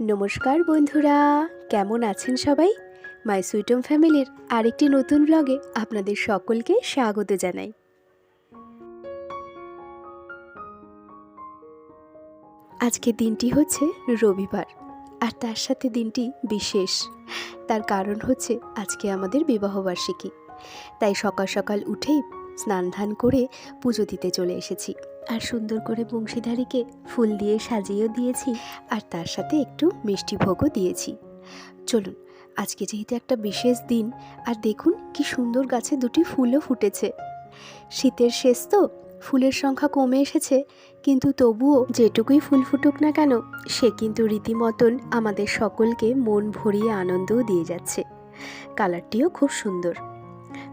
নমস্কার বন্ধুরা, কেমন আছেন সবাই? মাই সুইটম ফ্যামিলির আরেকটি নতুন ব্লগে আপনাদের সকলকে স্বাগত জানাই। আজকে দিনটি হচ্ছে রবিবার, আর তার সাথে দিনটি বিশেষ। তার কারণ হচ্ছে আজকে আমাদের বিবাহবার্ষিকী তাই সকাল সকাল উঠেই স্নান ধান করে পুজো দিতে চলে এসেছি। আর সুন্দর করে বংশীধারীকে ফুল দিয়ে সাজিয়েও দিয়েছি, আর তার সাথে একটু মিষ্টি ভোগও দিয়েছি। চলুন, আজকে যেহেতু একটা বিশেষ দিন, আর দেখুন কি সুন্দর গাছে দুটি ফুলও ফুটেছে। শীতের শেষ তো, ফুলের সংখ্যা কমে এসেছে, কিন্তু তবুও যেটুকুই ফুল ফুটুক না কেন, সে কিন্তু রীতিমতন আমাদের সকলকে মন ভরিয়ে আনন্দও দিয়ে যাচ্ছে। কালারটিও খুব সুন্দর।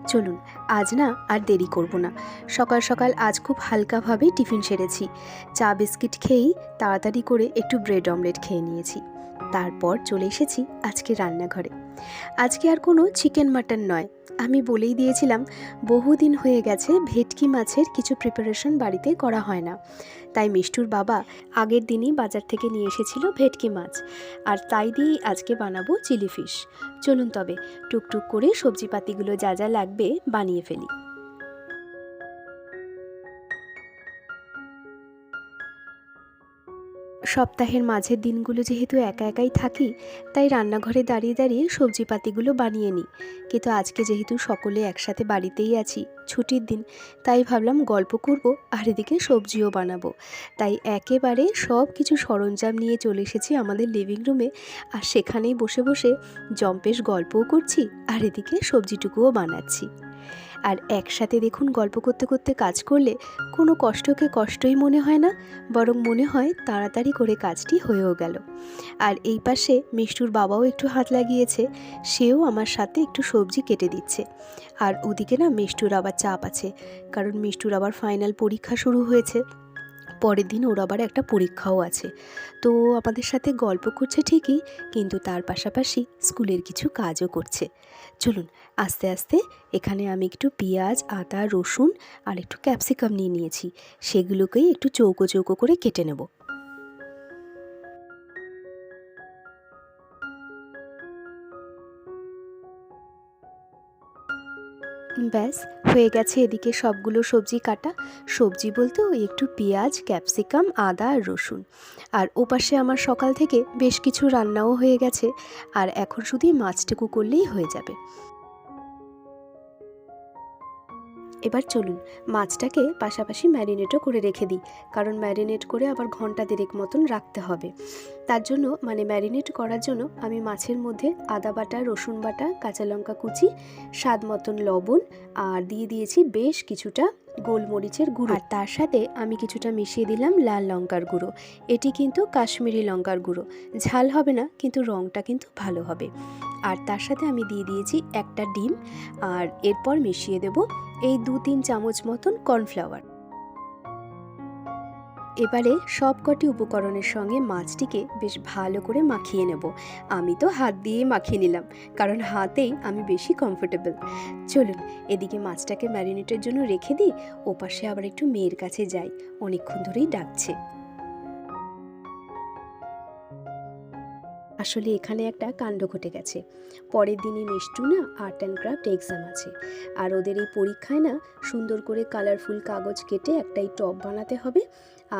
চলুন, আজ না আর দেরি করব না। সকাল সকাল আজ খুব হালকাভাবে টিফিন সেরেছি। চা বিস্কিট খেয়েই তাড়াতাড়ি করে একটু ব্রেড অমলেট খেয়ে নিয়েছি। তারপর চলে এসেছি আজকে রান্নাঘরে। আজকে আর কোনো চিকেন মাটন নয়। আমি বলেই দিয়েছিলাম, বহুদিন হয়ে গেছে ভেটকি মাছের কিছু প্রিপারেশন বাড়িতে করা হয় না। তাই মিষ্টুর বাবা আগের দিনই বাজার থেকে নিয়ে এসেছিল ভেটকি মাছ। আর তাই দিয়েই আজকে বানাবো চিলি ফিশ। চলুন তবে টুকটুক করে সবজিপাতিগুলো যা যা লাগবে বানিয়ে ফেলি। সপ্তাহের মাঝের দিনগুলো যেহেতু একা একাই থাকি, তাই রান্নাঘরে দাঁড়িয়ে দাঁড়িয়ে সবজিপাতিগুলো বানিয়ে নিই। কিন্তু আজকে যেহেতু সকলে একসাথে বাড়িতেই আছি, ছুটির দিন, তাই ভাবলাম গল্প করব আর এদিকে সবজিও বানাবো। তাই একেবারে সব কিছু সরঞ্জাম নিয়ে চলে এসেছি আমাদের লিভিং রুমে আর সেখানেই বসে বসে জম্পেশ গল্পও করছি আর এদিকে সবজিটুকুও বানাচ্ছি। আর একসাথে দেখুন গল্প করতে করতে কাজ করলে কোনো কষ্টকে কষ্টই মনে হয় না, বরং মনে হয় তাড়াতাড়ি করে কাজটি হয়েও গেল। আর এই পাশে মিষ্টুর বাবাও একটু হাত লাগিয়েছে, সেও আমার সাথে একটু সবজি কেটে দিচ্ছে। আর ওদিকে না মিষ্টুর আবার চাপ আছে, কারণ মিষ্টুর আবার ফাইনাল পরীক্ষা শুরু হয়েছে, পরের দিন ওর আবার একটা পরীক্ষাও আছে। তো আমাদের সাথে গল্প করছে ঠিকই, কিন্তু তার পাশাপাশি স্কুলের কিছু কাজও করছে। চলুন আস্তে আস্তে এখানে আমি একটু পেঁয়াজ, আদা, রসুন আর একটু ক্যাপসিকাম নিয়ে নিয়েছি। সেগুলোকেই একটু চৌকো চৌকো করে কেটে নেব। ব্যাস, হয়ে গেছে এদিকে সবগুলো সবজি কাটা। সবজি বলতে ওই একটু পেঁয়াজ, ক্যাপসিকাম, আদা আর রসুন। আর ওপাশে আমার সকাল থেকে বেশ কিছু রান্নাও হয়ে গেছে। আর এখন শুধু মাছটুকু করলেই হয়ে যাবে। এবার চলুন, মাছটাকে পাশাপাশি ম্যারিনেটও করে রেখে দিই, কারণ ম্যারিনেট করে আবার ঘণ্টা দেড়েক মতন রাখতে হবে। তার জন্য মানে ম্যারিনেট করার জন্য আমি মাছের মধ্যে আদা বাটা, রসুন বাটা, কাঁচা লঙ্কা কুচি, স্বাদ মতন লবণ, আর দিয়ে দিয়েছি বেশ কিছুটা গোলমরিচের গুঁড়ো। আর তার সাথে আমি কিছুটা মিশিয়ে দিলাম লাল লঙ্কার গুঁড়ো। এটি কিন্তু কাশ্মীরি লঙ্কার গুঁড়ো। ঝাল হবে না, কিন্তু রঙটা কিন্তু ভালো হবে। আর তার সাথে আমি দিয়ে দিয়েছি একটা ডিম। আর এরপর মিশিয়ে দেব এই দু তিন চামচ মতন কর্নফ্লাওয়ার। এবারে সবকটি উপকরণের সঙ্গে মাছটিকে বেশ ভালো করে মাখিয়ে নেব। আমি তো হাত দিয়ে মাখিয়ে নিলাম, কারণ হাতেই আমি বেশি কমফোর্টেবল চলুন, এদিকে মাছটাকে ম্যারিনেটের জন্য রেখে দিই, ওপাশে আবার একটু মেয়ের কাছে যাই, অনেকক্ষণ ধরেই ডাকছে। আসলে এখানে একটা কাণ্ড ঘটে গেছে। পরের দিনই মিষ্টু না আর্ট অ্যান্ড ক্রাফট এক্সাম আছে। আর ওদের এই পরীক্ষায় না সুন্দর করে কালারফুল কাগজ কেটে একটাই টব বানাতে হবে।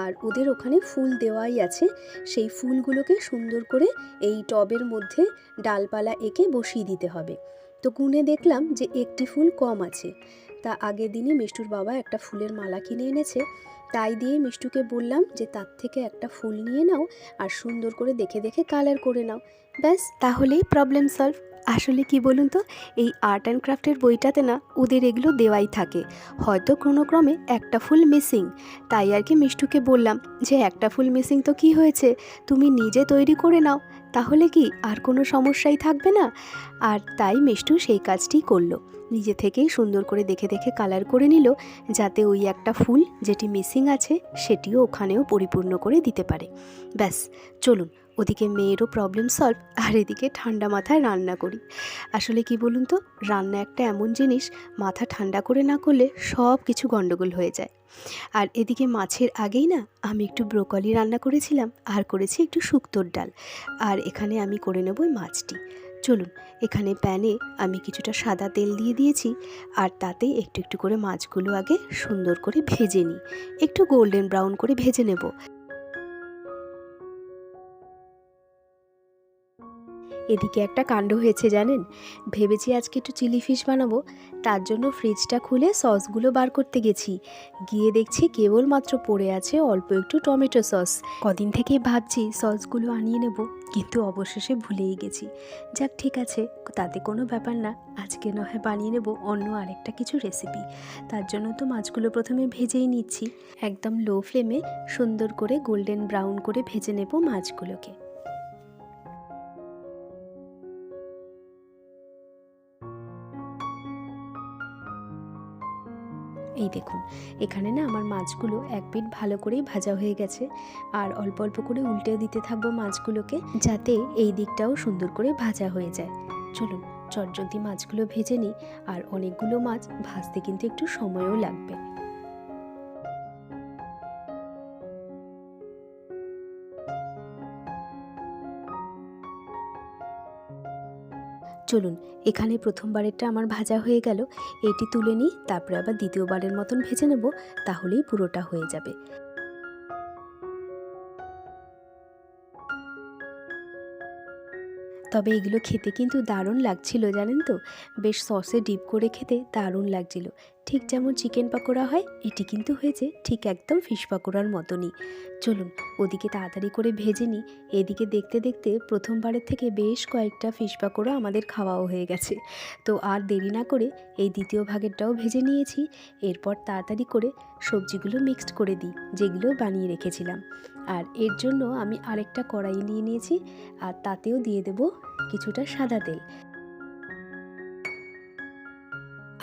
আর ওদের ওখানে ফুল দেওয়াই আছে। সেই ফুলগুলোকে সুন্দর করে এই টবের মধ্যে ডালপালা এঁকে বসিয়ে দিতে হবে। তো গুনে দেখলাম যে একটি ফুল কম আছে। তা আগের দিনই মিষ্টুর বাবা একটা ফুলের মালা কিনে এনেছে। তাই দিয়ে মিষ্টুকে বললাম যে, তার থেকে একটা ফুল নিয়ে নাও আর সুন্দর করে দেখে দেখে কালার করে নাও। ব্যাস, তাহলেই প্রবলেম সলভ আসলে কি বলুন তো, এই আর্ট অ্যান্ড ক্রাফটের বইটাতে না ওদের এগুলো দেওয়াই থাকে। হয়তো কোনো ক্রমে একটা ফুল মিসিং। তাই আর কি মিষ্টুকে বললাম যে, একটা ফুল মিসিং তো কি হয়েছে? তুমি নিজে তৈরি করে নাও। তাহলে কি আর কোনো সমস্যাই থাকবে না? আর তাই মিষ্টু সেই কাজটি করল। নিজে থেকেই সুন্দর করে দেখে দেখে কালার করে নিল, যাতে ওই একটা ফুল যেটি মিসিং আছে সেটিও ওখানেও পরিপূর্ণ করে দিতে পারে। ব্যাস, চলুন ওদিকে মেয়েরও প্রবলেম সলভ আর এদিকে ঠান্ডা মাথায় রান্না করি। আসলে কি বলুন তো, রান্না একটা এমন জিনিস, মাথা ঠান্ডা করে না করলে সব কিছু গণ্ডগোল হয়ে যায়। আর এদিকে মাছের আগেই না, আমি একটু ব্রোকলি রান্না করেছিলাম, আর করেছি একটু শুক্তোর ডাল। আর এখানে আমি করে নেব মাছটি। চলুন, এখানে প্যানে আমি কিছুটা সাদা তেল দিয়ে দিয়েছি, আর তাতে একটু একটু করে মাছগুলো আগে সুন্দর করে ভেজে নিই। একটু গোল্ডেন ব্রাউন করে ভেজে নেব। এদিকে একটা কাণ্ড হয়েছে জানেন? ভেবেছি আজকে একটু চিলি ফিশ বানাবো, তার জন্য ফ্রিজটা খুলে সসগুলো বার করতে গেছি। গিয়ে দেখছি কেবলমাত্র পড়ে আছে অল্প একটু টমেটো সস। কদিন থেকে ভাবছি সসগুলো আনিয়ে নেব, কিন্তু অবশেষে ভুলেই গেছি। যাক, ঠিক আছে, তাতে কোনো ব্যাপার না, আজকে নয় বানিয়ে নেব অন্য আরেকটা কিছু রেসিপি তার জন্য তো মাছগুলো প্রথমে ভেজেই নিচ্ছি। একদম লো ফ্লেমে সুন্দর করে গোল্ডেন ব্রাউন করে ভেজে নেব মাছগুলোকে। এই দেখুন, এখানে না আমার মাছগুলো এক পিঠ ভালো করেই ভাজা হয়ে গেছে। আর অল্প অল্প করে উল্টে দিতে থাকব মাছগুলোকে যাতে এই দিকটাও সুন্দর করে ভাজা হয়ে যায়। চলুন, চটজলদি মাছগুলো ভেজে নিই। আর অনেকগুলো মাছ ভাজতে কিন্তু একটু সময়ও লাগবে। চলুন, এখানে প্রথমবারেরটা আমার ভাজা হয়ে গেল। এটি তুলে নিই, তারপরে আবার দ্বিতীয়বারের মতন ভেজে নেব, তাহলেই পুরোটা হয়ে যাবে। তবে এগুলো খেতে কিন্তু দারুণ লাগছিল, জানেন তো? বেশ সসে ডিপ করে খেতে দারুণ লাগছিল। ঠিক যেমন চিকেন পাকোড়া হয়, এটি কিন্তু হয়েছে ঠিক একদম ফিশ পাকোড়ার মতনই। চলুন, ওদিকে তাড়াতাড়ি করে ভেজে নিই। এদিকে দেখতে দেখতে প্রথমবারের থেকে বেশ কয়েকটা ফিশ পাকোড়া আমাদের খাওয়াও হয়ে গেছে। তো আর দেরি না করে এই দ্বিতীয় ভাগেরটাও ভেজে নিয়েছি। এরপর তাড়াতাড়ি করে সবজিগুলো মিক্সড করে দিই, যেগুলো বানিয়ে রেখেছিলাম। আর এর জন্য আমি আরেকটা কড়াই নিয়ে নিয়েছি আর তাতেও দিয়ে দেব কিছুটা সাদা তেল।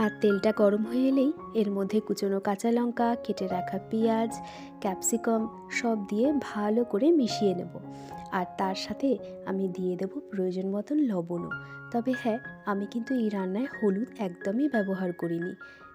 আর তেলটা গরম হয়ে এলেই এর মধ্যে কুচনো কাঁচা লঙ্কা, কেটে রাখা পেঁয়াজ, ক্যাপসিকাম সব দিয়ে ভালো করে মিশিয়ে নেব। আর তার সাথে আমি দিয়ে দেব প্রয়োজন মতন লবণও। তবে হ্যাঁ আমি কিন্তু এই রান্নায় হলুদ একদমই ব্যবহার করিনি।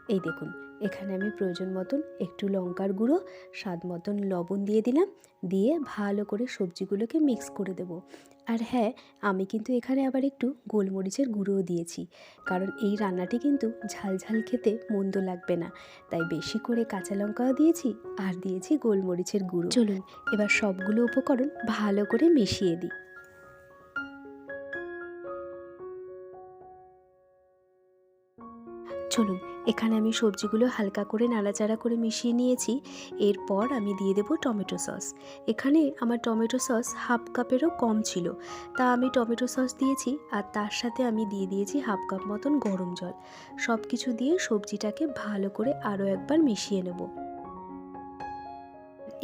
এই দেখুন এখানে আমি প্রয়োজন মতন একটু লঙ্কার গুঁড়ো স্বাদ মতন লবণ দিয়ে দিলাম দিয়ে ভালো করে সবজিগুলোকে মিক্স করে দেব। আর হ্যাঁ আমি কিন্তু এখানে আবার একটু গোলমরিচের গুঁড়োও দিয়েছি কারণ এই রান্নাটি কিন্তু ঝাল ঝাল খেতে মন্দ লাগবে না। তাই বেশি করে কাঁচা লঙ্কাও দিয়েছি আর দিয়েছি গোলমরিচের গুঁড়ো। চলুন। এবার সবগুলো উপকরণ ভালো করে মিশিয়ে দিই। চলুন এখানে আমি সবজিগুলো হালকা করে নাড়াচাড়া করে মিশিয়ে নিয়েছি। এরপর আমি দিয়ে দেব টমেটো সস। এখানে আমার টমেটো সস হাফ কাপেরও কম ছিল। তা আমি টমেটো সস দিয়েছি আর তার সাথে আমি দিয়ে দিয়েছি হাফ কাপ মতন গরম জল। সব কিছু দিয়ে সবজিটাকে ভালো করে আরও একবার মিশিয়ে নেব।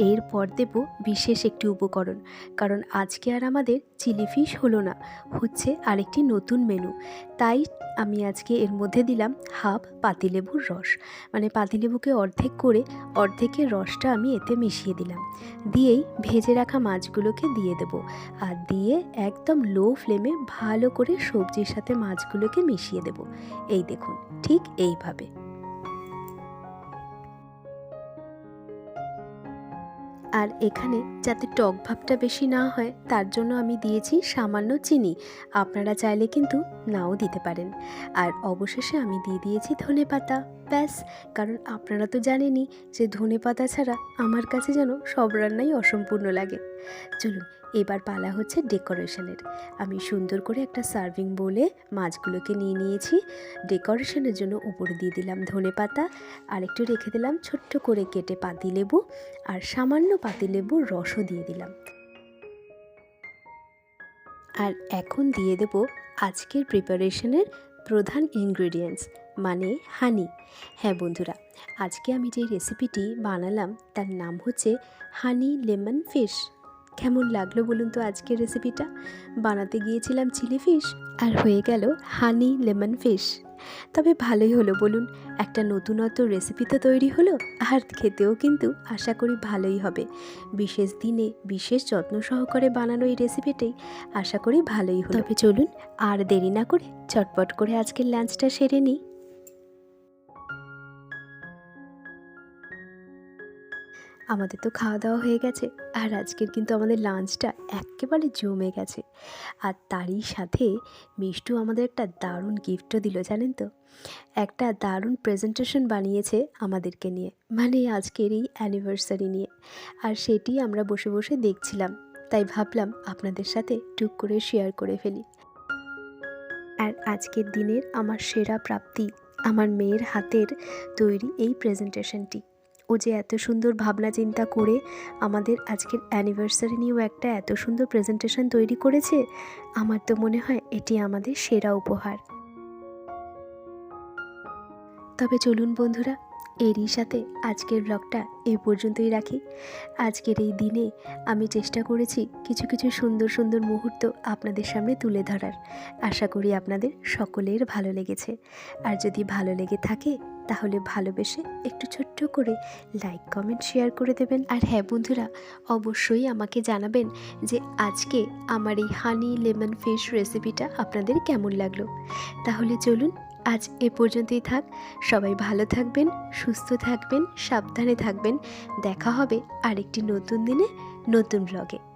এরপর দেব বিশেষ একটি উপকরণ, কারণ আজকে আর আমাদের চিলি ফিশ হলো না, হচ্ছে আরেকটি নতুন মেনু। তাই আমি আজকে এর মধ্যে দিলাম হাফ পাতিলেবুর রস মানে পাতিলেবুকে অর্ধেক করে অর্ধেকের রসটা আমি এতে মিশিয়ে দিলাম। দিয়েই ভেজে রাখা মাছগুলোকে দিয়ে দেব, আর দিয়ে একদম লো ফ্লেমে ভালো করে সবজির সাথে মাছগুলোকে মিশিয়ে দেব। এই দেখুন, ঠিক এইভাবে। আর এখানে যাতে টক ভাবটা বেশি না হয়, তার জন্য আমি দিয়েছি সামান্য চিনি। আপনারা চাইলে কিন্তু নাও দিতে পারেন। আর অবশেষে আমি দিয়ে দিয়েছি ধনে পাতা। ব্যাস, কারণ আপনারা তো জানেনই যে ধনে পাতা ছাড়া আমার কাছে যেন সব রান্নাই অসম্পূর্ণ লাগে। চলুন, এবার পালা হচ্ছে ডেকোরেশনের। আমি সুন্দর করে একটা সার্ভিং বলে মাছগুলোকে নিয়ে নিয়েছি। ডেকোরেশনের জন্য উপরে দিয়ে দিলাম ধনে পাতা আর একটু রেখে দিলাম ছোট্ট করে কেটে পাতিলেবু আর সামান্য পাতিলেবুর রসও দিয়ে দিলাম। আর এখন দিয়ে দেব আজকের প্রিপারেশনের প্রধান ইনগ্রেডিয়েন্টস মানে হানি। হ্যাঁ বন্ধুরা, আজকে আমি যে রেসিপিটি বানালাম তার নাম হচ্ছে হানি লেমন ফিশ। কেমন লাগল বলুন তো আজকের রেসিপিটা বানাতে গিয়েছিলাম চিলি ফিশ আর হয়ে গেল হানি লেমন ফিশ তবে ভালোই হলো বলুন, একটা নতুনত্ব রেসিপি তো তৈরি হলো আর খেতেও কিন্তু আশা করি ভালোই হবে। বিশেষ দিনে বিশেষ যত্ন সহকারে বানানো এই রেসিপিটাই আশা করি ভালোই হলো। তবে চলুন আর দেরি না করে চটপট করে আজকের লাঞ্চটা সেরে নিই। আমাদের তো খাওয়া দাওয়া হয়ে গেছে, আর আজকের কিন্তু আমাদের লাঞ্চটা একেবারে জমে গেছে। আর তারই সাথে মিষ্টু আমাদের একটা দারুণ গিফটও দিল, জানেন তো? একটা দারুণ প্রেজেন্টেশন বানিয়েছে আমাদেরকে নিয়ে মানে আজকের এই অ্যানিভার্সারি নিয়ে। আর সেটি আমরা বসে বসে দেখছিলাম, তাই ভাবলাম আপনাদের সাথে টুক করে শেয়ার করে ফেলি। আর আজকের দিনের আমার সেরা প্রাপ্তি, আমার মেয়ের হাতের তৈরি এই প্রেজেন্টেশনটি ও যে এত সুন্দর ভাবনা চিন্তা করে আমাদের আজকের অ্যানিভার্সারি নিয়েও একটা এত সুন্দর প্রেজেন্টেশন তৈরি করেছে, আমার তো মনে হয় এটি আমাদের সেরা উপহার। তবে চলুন বন্ধুরা, এরই সাথে আজকের ব্লগটা এই পর্যন্তই রাখি। আজকের এই দিনে আমি চেষ্টা করেছি কিছু কিছু সুন্দর সুন্দর মুহূর্ত আপনাদের সামনে তুলে ধরার। আশা করি আপনাদের সকলের ভালো লেগেছে। আর যদি ভালো লেগে থাকে তাহলে ভালোবেসে একটু ছোট্ট করে লাইক কমেন্ট শেয়ার করে দেবেন। আর হ্যাঁ বন্ধুরা, অবশ্যই আমাকে জানাবেন যে আজকে আমার এই হানি লেমন ফিশ রেসিপিটা আপনাদের কেমন লাগল। তাহলে চলুন, আজ এ পর্যন্তই থাক। সবাই ভালো থাকবেন, সুস্থ থাকবেন, সাবধানে থাকবেন। দেখা হবে আরেকটি নতুন দিনে, নতুন ব্লগে